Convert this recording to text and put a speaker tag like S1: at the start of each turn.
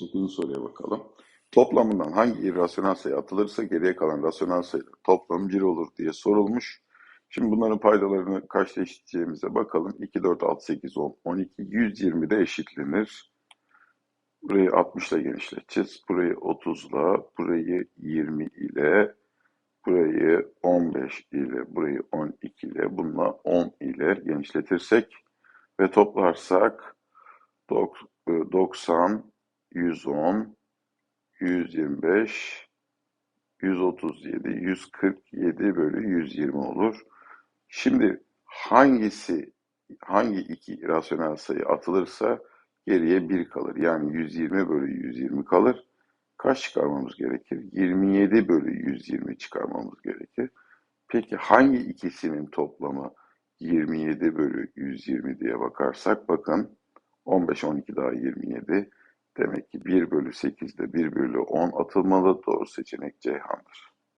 S1: Dokuzuncu soruya bakalım. Toplamından hangi irrasyonel sayı atılırsa geriye kalan rasyonel sayılar toplam 1 olur diye sorulmuş. Şimdi bunların paydalarını kaçta eşitleyeceğimize bakalım. 2, 4, 6, 8, 10, 12, 120 de eşitlenir. Burayı 60 ile genişleteceğiz. Burayı 30 ile, burayı 20 ile, burayı 15 ile, burayı 12 ile, bununla 10 ile genişletirsek ve toplarsak dok- e, 90, 110, 125, 137, 147 bölü 120 olur. Şimdi hangisi, hangi iki rasyonel sayı atılırsa geriye 1 kalır. Yani 120 bölü 120 kalır. Kaç çıkarmamız gerekir? 27 bölü 120 çıkarmamız gerekir. Peki hangi ikisinin toplamı 27 bölü 120 diye bakarsak bakın 15, 12 daha 27. Demek ki 1 bölü 8'de 1 bölü 10 atılmalı. Doğru seçenek Ceyhan'dır.